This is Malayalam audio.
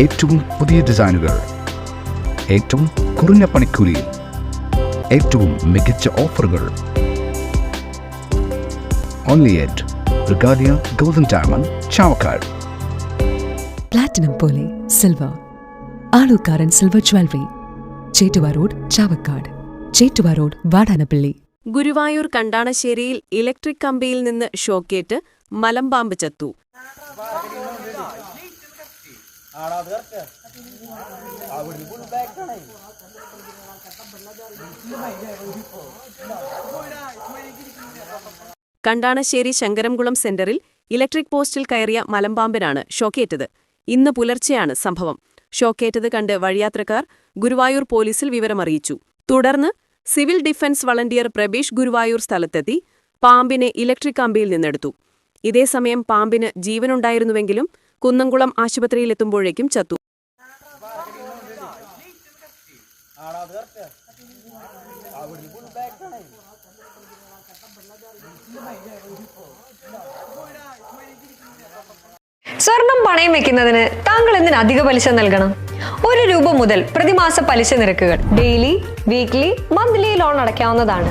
ഏറ്റവും പുതിയ ഡിസൈനുകൾ ഏറ്റവും കുറഞ്ഞ പണിക്കൂലിയിൽ ഏറ്റവും മികച്ച ഓഫറുകൾ. Only at Regalia golden diamond Chavakkad platinum പോലെ silver Alukkaran silver jewellery Chettuva road Chavakkad Chettuva road Vadanappally. Guruvayur കണ്ടാണശ്ശേരിയിൽ electric കമ്പിയിൽ നിന്ന് ഷോക്കേറ്റ് മലമ്പാമ്പ് ചത്തു. കണ്ടാണശ്ശേരി ശങ്കരംകുളം സെന്ററിൽ ഇലക്ട്രിക് പോസ്റ്റിൽ കയറിയ മലമ്പാമ്പനാണ് ഷോക്കേറ്റത്. ഇന്ന് പുലർച്ചെയാണ് സംഭവം. ഷോക്കേറ്റത് കണ്ട് വഴിയാത്രക്കാർ ഗുരുവായൂർ പോലീസിൽ വിവരമറിയിച്ചു. തുടർന്ന് civil defence volunteer Prabeesh Guruvayur സ്ഥലത്തെത്തി പാമ്പിനെ ഇലക്ട്രിക് കമ്പിയിൽ നിന്നെടുത്തു. ഇതേസമയം പാമ്പിന് ജീവനുണ്ടായിരുന്നുവെങ്കിലും കുന്നംകുളം ആശുപത്രിയിലെത്തുമ്പോഴേക്കും ചത്തു. സ്വർണം പണയം വെക്കുന്നതിന് താങ്കൾ എന്തിന് അധിക പലിശ നൽകണം? ഒരു രൂപ മുതൽ പ്രതിമാസ പലിശ നിരക്കുകൾ ഡെയിലി വീക്ക്ലി മന്ത്ലി ലോൺ അടയ്ക്കാവുന്നതാണ്.